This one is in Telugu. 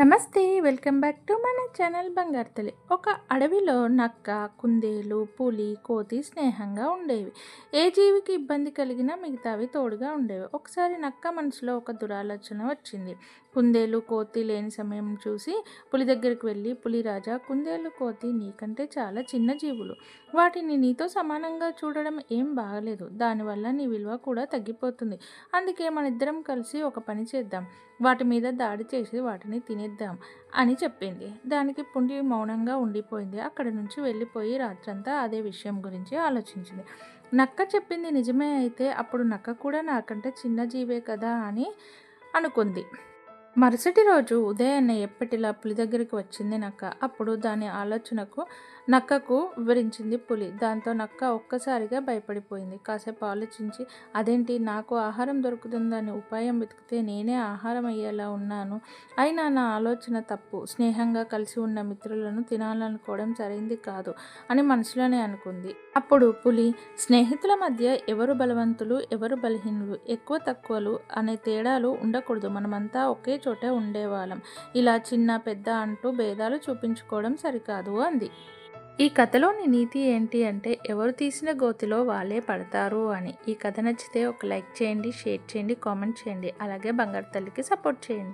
నమస్తే వెల్కమ్ బ్యాక్ టు మన ఛానల్ బంగార్తలి ఒక అడవిలో నక్క కుందేలు పులి కోతి స్నేహంగా ఉండేవి. ఏ జీవికి ఇబ్బంది కలిగినా మిగతావి తోడుగా ఉండేవి. ఒకసారి నక్క మనసులో ఒక దురాలోచన వచ్చింది. కుందేలు కోతి లేని సమయం చూసి పులి దగ్గరికి వెళ్ళి పులిరాజా కుందేలు కోతి నీకంటే చాలా చిన్న జీవులు. వాటిని నీతో సమానంగా చూడడం ఏం బాగలేదు. దానివల్ల నీ విలువ కూడా తగ్గిపోతుంది. అందుకే మన ఇద్దరం కలిసి ఒక పని చేద్దాం. వాటి మీద దాడి చేసి వాటిని చేద్దాం అని చెప్పింది. దానికి పుండి మౌనంగా ఉండిపోయింది. అక్కడి నుంచి వెళ్ళిపోయి రాత్రంతా అదే విషయం గురించి ఆలోచించింది. నక్క చెప్పింది నిజమే అయితే అప్పుడు నక్క కూడా నాకంటే చిన్న జీవే కదా అని అనుకుంది. మరుసటి రోజు ఉదయాన్నే ఎప్పటిలా పులి దగ్గరికి వచ్చింది నక్క. అప్పుడు దాని ఆలోచనకు నక్కకు వివరించింది పులి. దాంతో నక్క ఒక్కసారిగా భయపడిపోయింది. కాసేపు ఆలోచించి అదేంటి నాకు ఆహారం దొరుకుతుందని ఉపాయం వెతికితే నేనే ఆహారం అయ్యేలా ఉన్నాను. అయినా నా ఆలోచన తప్పు. స్నేహంగా కలిసి ఉన్న మిత్రులను తినాలనుకోవడం సరైంది కాదు అని మనసులోనే అనుకుంది. అప్పుడు పులి స్నేహితుల మధ్య ఎవరు బలవంతులు ఎవరు బలహీనులు ఎక్కువ తక్కువలు అనే తేడాలు ఉండకూడదు. మనమంతా ఒకే చోటే ఉండేవాళ్ళం. ఇలా చిన్న పెద్ద అంటూ భేదాలు చూపించుకోవడం సరికాదు అంది. ఈ కథలోని నీతి ఏంటి అంటే ఎవరు తీసిన గోతిలో వాళ్ళే పడతారు అని. ఈ కథ నచ్చితే ఒక లైక్ చేయండి షేర్ చేయండి కామెంట్ చేయండి. అలాగే బంగారు తల్లికి సపోర్ట్ చేయండి.